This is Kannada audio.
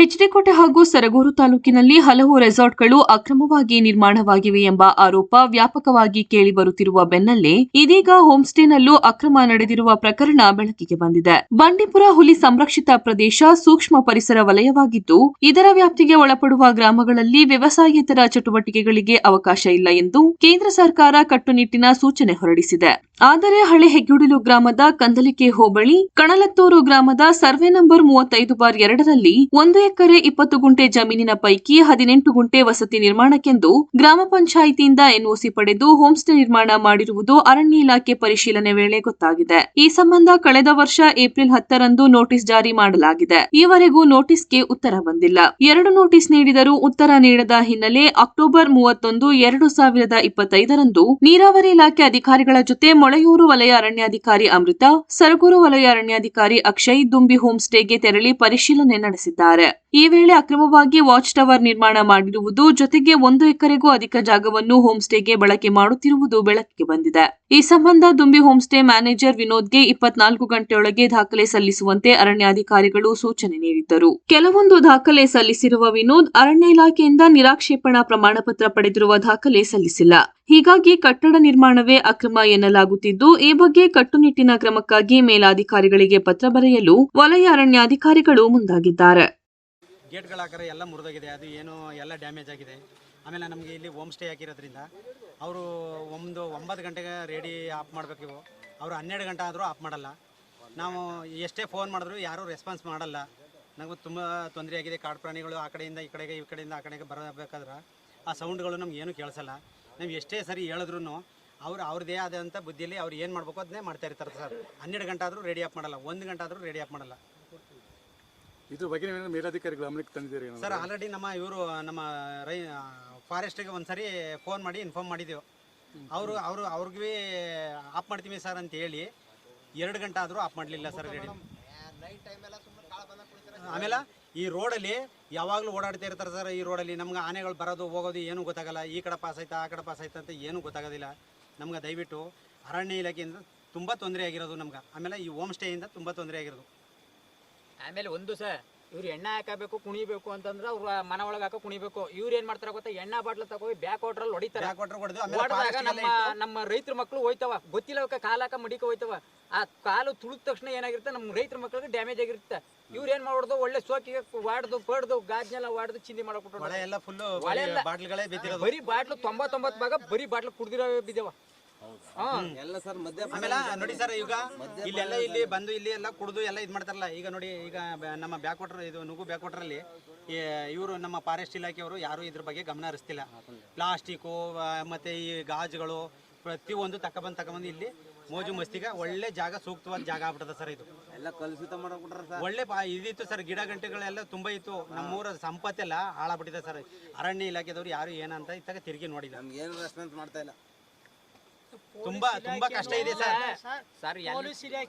ಹೆಚ್ಡಿಕೋಟೆ ಹಾಗೂ ಸರಗೂರು ತಾಲೂಕಿನಲ್ಲಿ ಹಲವು ರೆಸಾರ್ಟ್ಗಳು ಅಕ್ರಮವಾಗಿ ನಿರ್ಮಾಣವಾಗಿವೆ ಎಂಬ ಆರೋಪ ವ್ಯಾಪಕವಾಗಿ ಕೇಳಿಬರುತ್ತಿರುವ ಬೆನ್ನಲ್ಲೇ ಇದೀಗ ಹೋಮ್ಸ್ಟೇನಲ್ಲೂ ಅಕ್ರಮ ನಡೆದಿರುವ ಪ್ರಕರಣ ಬೆಳಕಿಗೆ ಬಂದಿದೆ. ಬಂಡೀಪುರ ಹುಲಿ ಸಂರಕ್ಷಿತ ಪ್ರದೇಶ ಸೂಕ್ಷ್ಮ ಪರಿಸರ ವಲಯವಾಗಿದ್ದು, ಇದರ ವ್ಯಾಪ್ತಿಗೆ ಒಳಪಡುವ ಗ್ರಾಮಗಳಲ್ಲಿ ವ್ಯವಸಾಯೇತರ ಚಟುವಟಿಕೆಗಳಿಗೆ ಅವಕಾಶ ಇಲ್ಲ ಎಂದು ಕೇಂದ್ರ ಸರ್ಕಾರ ಕಟ್ಟುನಿಟ್ಟಿನ ಸೂಚನೆ ಹೊರಡಿಸಿದೆ. ಆದರೆ ಹಳೆ ಹೆಗ್ಗುಡಿಲು ಗ್ರಾಮದ ಕಂದಲಿಕೆ ಹೋಬಳಿ, ಕಣಲತ್ತೂರು ಗ್ರಾಮದ ಸರ್ವೆ ನಂಬರ್ ಮೂವತ್ತೈದು ಬಾರ್ ಎರಡರಲ್ಲಿ ಒಂದು ಎಕರೆ ಇಪ್ಪತ್ತು ಗುಂಟೆ ಜಮೀನಿನ ಪೈಕಿ ಹದಿನೆಂಟು ಗುಂಟೆ ವಸತಿ ನಿರ್ಮಾಣಕ್ಕೆಂದು ಗ್ರಾಮ ಪಂಚಾಯಿತಿಯಿಂದ ಎನ್ಒಸಿ ಪಡೆದು ಹೋಂಸ್ಟೇ ನಿರ್ಮಾಣ ಮಾಡಿರುವುದು ಅರಣ್ಯ ಇಲಾಖೆ ಪರಿಶೀಲನೆ ವೇಳೆ ಗೊತ್ತಾಗಿದೆ. ಈ ಸಂಬಂಧ ಕಳೆದ ವರ್ಷ ಏಪ್ರಿಲ್ ಹತ್ತರಂದು ನೋಟಿಸ್ ಜಾರಿ ಮಾಡಲಾಗಿದೆ. ಈವರೆಗೂ ನೋಟಿಸ್ಗೆ ಉತ್ತರ ಬಂದಿಲ್ಲ. ಎರಡು ನೋಟಿಸ್ ನೀಡಿದರೂ ಉತ್ತರ ನೀಡದ ಹಿನ್ನೆಲೆ ಅಕ್ಟೋಬರ್ ಮೂವತ್ತೊಂದು, ಎರಡು ಸಾವಿರದ ಇಪ್ಪತ್ತೈದರಂದು ನೀರಾವರಿ ಇಲಾಖೆ ಅಧಿಕಾರಿಗಳ ಜೊತೆ ಮೊಳೆಯೂರು ವಲಯ ಅರಣ್ಯಾಧಿಕಾರಿ ಅಮೃತ, ಸರಗೂರು ವಲಯ ಅರಣ್ಯಾಧಿಕಾರಿ ಅಕ್ಷಯ್ ದುಂಬಿ ಹೋಮ್ಸ್ಟೇಗೆ ತೆರಳಿ ಪರಿಶೀಲನೆ ನಡೆಸಿದ್ದಾರೆ. ಈ ವೇಳೆ ಅಕ್ರಮವಾಗಿ ವಾಚ್ ಟವರ್ ನಿರ್ಮಾಣ ಮಾಡಿರುವುದು ಜೊತೆಗೆ ಒಂದು ಎಕರೆಗೂ ಅಧಿಕ ಜಾಗವನ್ನು ಹೋಂಸ್ಟೇಗೆ ಬಳಕೆ ಮಾಡುತ್ತಿರುವುದು ಬೆಳಕಿಗೆ ಬಂದಿದೆ. ಈ ಸಂಬಂಧ ದುಂಬಿ ಹೋಂಸ್ಟೇ ಮ್ಯಾನೇಜರ್ ವಿನೋದ್ಗೆ ಇಪ್ಪತ್ನಾಲ್ಕು ಗಂಟೆಯೊಳಗೆ ದಾಖಲೆ ಸಲ್ಲಿಸುವಂತೆ ಅರಣ್ಯಾಧಿಕಾರಿಗಳು ಸೂಚನೆ ನೀಡಿದ್ದರು. ಕೆಲವೊಂದು ದಾಖಲೆ ಸಲ್ಲಿಸಿರುವ ವಿನೋದ್ ಅರಣ್ಯ ಇಲಾಖೆಯಿಂದ ನಿರಾಕ್ಷೇಪಣಾ ಪ್ರಮಾಣ ಪತ್ರ ಪಡೆದಿರುವ ದಾಖಲೆ ಸಲ್ಲಿಸಿಲ್ಲ. ಹೀಗಾಗಿ ಕಟ್ಟಡ ನಿರ್ಮಾಣವೇ ಅಕ್ರಮ ಎನ್ನಲಾಗುತ್ತಿದ್ದು, ಈ ಬಗ್ಗೆ ಕಟ್ಟುನಿಟ್ಟಿನ ಕ್ರಮಕ್ಕಾಗಿ ಮೇಲಾಧಿಕಾರಿಗಳಿಗೆ ಪತ್ರ ಬರೆಯಲು ವಲಯ ಅರಣ್ಯಾಧಿಕಾರಿಗಳು ಮುಂದಾಗಿದ್ದಾರೆ. ಗೇಟ್ಗಳು ಹಾಕಿದ್ರೆ ಎಲ್ಲ ಮುರಿದೋಗಿದೆ, ಅದು ಏನು ಎಲ್ಲ ಡ್ಯಾಮೇಜ್ ಆಗಿದೆ. ಆಮೇಲೆ ನಮಗೆ ಇಲ್ಲಿ ಹೋಮ್ ಸ್ಟೇ ಹಾಕಿರೋದ್ರಿಂದ ಅವರು ಒಂದು ಒಂಬತ್ತು ಗಂಟೆಗೆ ರೆಡಿ ಆಫ್ ಮಾಡಬೇಕು ಇವು. ಅವರು ಹನ್ನೆರಡು ಗಂಟೆ ಆದರೂ ಆಫ್ ಮಾಡಲ್ಲ. ನಾವು ಎಷ್ಟೇ ಫೋನ್ ಮಾಡಿದ್ರು ಯಾರೂ ರೆಸ್ಪಾನ್ಸ್ ಮಾಡಲ್ಲ. ನಮಗೂ ತುಂಬ ತೊಂದರೆ ಆಗಿದೆ, ಕಾಡು ಪ್ರಾಣಿಗಳು ಆ ಕಡೆಯಿಂದ ಈ ಕಡೆಗೆ, ಈ ಕಡೆಯಿಂದ ಆ ಕಡೆಗೆ ಬರಬೇಕಾದ್ರೆ ಆ ಸೌಂಡ್ಗಳು ನಮ್ಗೆ ಏನೂ ಕೇಳಿಸಲ್ಲ. ನಾವು ಎಷ್ಟೇ ಸರಿ ಹೇಳಿದ್ರು ಅವ್ರು ಅವ್ರದ್ದೇ ಆದಂಥ ಬುದ್ಧಿಯಲ್ಲಿ ಅವ್ರು ಏನು ಮಾಡಬೇಕು ಅದನ್ನೇ ಮಾಡ್ತಾ ಇರ್ತಾರೆ ಸರ್. ಹನ್ನೆರಡು ಗಂಟೆ ಆದರೂ ರೆಡಿ ಆಫ್ ಮಾಡಲ್ಲ, ಒಂದು ಗಂಟೆ ಆದರೂ ರೆಡಿ ಆಫ್ ಮಾಡಲ್ಲ. ಇದ್ರ ಬಗ್ಗೆ ನೀವೇನು ಮೇಲಾಧಿಕಾರಿಗಳು ಗಮನಕ್ಕೆ ತಂದಿದ್ದೀರಿ? ಸರ್ ಆಲ್ರೆಡಿ ನಮ್ಮ ಇವರು, ನಮ್ಮ ರೈ ಫಾರೆಸ್ಟಿಗೆ ಒಂದ್ಸರಿ ಫೋನ್ ಮಾಡಿ ಇನ್ಫಾರ್ಮ್ ಮಾಡಿದ್ದೆವು ಅವರು ಅವರು, ಅವ್ರಿಗೆ ಆಫ್ ಮಾಡ್ತೀವಿ ಸರ್ ಅಂತ ಹೇಳಿ, ಎರಡು ಗಂಟೆ ಆದರೂ ಆಫ್ ಮಾಡಲಿಲ್ಲ ಸರ್ ರೆಡಿ ಆಮೇಲೆ ಈ ರೋಡಲ್ಲಿ ಯಾವಾಗಲೂ ಓಡಾಡ್ತಾ ಇರ್ತಾರೆ ಸರ್ ಈ ರೋಡಲ್ಲಿ ನಮ್ಗೆ ಆನೆಗಳು ಬರೋದು, ಹೋಗೋದು ಏನೂ ಗೊತ್ತಾಗಲ್ಲ. ಈ ಕಡೆ ಪಾಸ್ ಆಯ್ತಾ, ಆ ಕಡೆ ಪಾಸ್ ಆಯ್ತಾ ಅಂತ ಏನೂ ಗೊತ್ತಾಗೋದಿಲ್ಲ. ನಮ್ಗೆ ದಯವಿಟ್ಟು ಅರಣ್ಯ ಇಲಾಖೆಯಿಂದ ತುಂಬ ತೊಂದರೆ ಆಗಿರೋದು ನಮ್ಗೆ. ಆಮೇಲೆ ಈ ಹೋಮ್ ಸ್ಟೇಯಿಂದ ತುಂಬ ತೊಂದರೆ ಆಗಿರೋದು. ಆಮೇಲೆ ಒಂದು ಸಹ ಇವ್ರು ಎಣ್ಣೆ ಹಾಕಬೇಕು ಕುಣಿಬೇಕು ಅಂತಂದ್ರೆ ಅವ್ರ ಮನ ಒಳಗೆ ಹಾಕೋ ಕುಣಿಬೇಕು. ಇವ್ರು ಏನ್ ಮಾಡ್ತಾರ ಗೊತ್ತಾ? ಎಣ್ಣೆ ಬಾಟ್ಲ ತಗೋಗಿ ಬ್ಯಾಕ್ ವಾಟರ್ ಅಲ್ಲಿ ಹೊಡಿತಾರೆ. ಹೊಡೆದಾಗ ನಮ್ಮ ನಮ್ಮ ರೈತರ ಮಕ್ಕಳು ಹೋಯ್ತವ. ಗೊತ್ತಿಲ್ಲ ಅವಕ್ಕೆ ಕಾಲಾಕ ಹಾಕ ಮಡಿಕ ಹೋಯ್ತವ. ಆ ಕಾಲು ತುಳಿದ ತಕ್ಷಣ ಏನಾಗಿರುತ್ತೆ? ನಮ್ಮ ರೈತರ ಮಕ್ಕಳಿಗೆ ಡ್ಯಾಮೇಜ್ ಆಗಿರುತ್ತೆ. ಇವ್ರ ಏನ್ ಮಾಡೋದು ಒಳ್ಳೆ ಸೋಕಿಗೆ ವಾಡ್ದು ಪಡ್ದು ಗಾಜ್ನೆಲ್ಲ ವಾಡ್ದು ಚಿಂದಿ ಮಾಡ್ಕೊಟ್ಟು ಬರೀ ಬಾಟ್ಲು ತೊಂಬತ್ತೊಂಬತ್ತು ಭಾಗ ಬರೀ ಬಾಟ್ಲು ಕುಡ್ದಿರೋ ಬಿದ್ದವ. ಆಮೇಲೆ ನೋಡಿ ಸರ್ ಈಗ ಇಲ್ಲೆಲ್ಲ ಇಲ್ಲಿ ಬಂದು ಇಲ್ಲಿ ಎಲ್ಲ ಕುಡಿದು ಎಲ್ಲ ಇದು ಮಾಡ್ತಾರಲ್ಲ ಈಗ ನೋಡಿ ಈಗ ನಮ್ಮ ಬ್ಯಾಕ್ ವಾಟರ್ ಇದು ನುಗು ಬ್ಯಾಕ್ ವಾಟರಲ್ಲಿ ಇವರು ನಮ್ಮ ಫಾರೆಸ್ಟ್ ಇಲಾಖೆಯವರು ಯಾರು ಇದ್ರ ಬಗ್ಗೆ ಗಮನ ಹರಿಸ್ತಿಲ್ಲ. ಪ್ಲಾಸ್ಟಿಕ್ಕು ಮತ್ತೆ ಈ ಗಾಜುಗಳು ಪ್ರತಿಯೊಂದು ತಕೊಬಂದು ತಕೊಬಂದು ಇಲ್ಲಿ ಮೋಜು ಮಸ್ತಿಗೆ ಒಳ್ಳೆ ಜಾಗ ಸೂಕ್ತವಾದ ಜಾಗ ಆಗ್ಬಿಟ್ಟದ ಸರ್ ಇದು. ಎಲ್ಲ ಕಲುಷಿತ ಮಾಡ್ಬಿಟ್ರ ಸರ್. ಒಳ್ಳೆ ಇದಿತ್ತು ಸರ್ ಗಿಡ ಗಂಟೆಗಳೆಲ್ಲ ತುಂಬಾ ಇತ್ತು. ನಮ್ಮೂರ ಸಂಪತ್ತೆಲ್ಲ ಹಾಳಾಗ್ಬಿಟ್ಟಿದೆ ಸರ್. ಅರಣ್ಯ ಇಲಾಖೆದವ್ರು ಯಾರು ಏನಂತ ಇತ್ತಾಗ ತಿರುಗಿ ನೋಡಿಲ್ಲ. ನಮ್ಗೆ ಏನು ರೆಸ್ಪಾನ್ಸ್ ಮಾಡ್ತಾ ಇಲ್ಲ. ತುಂಬಾ ತುಂಬಾ ಕಷ್ಟ ಇದೆ ಸರ್. ಸರ್ ಪೊಲೀಸ್ ಇಲಾಖೆ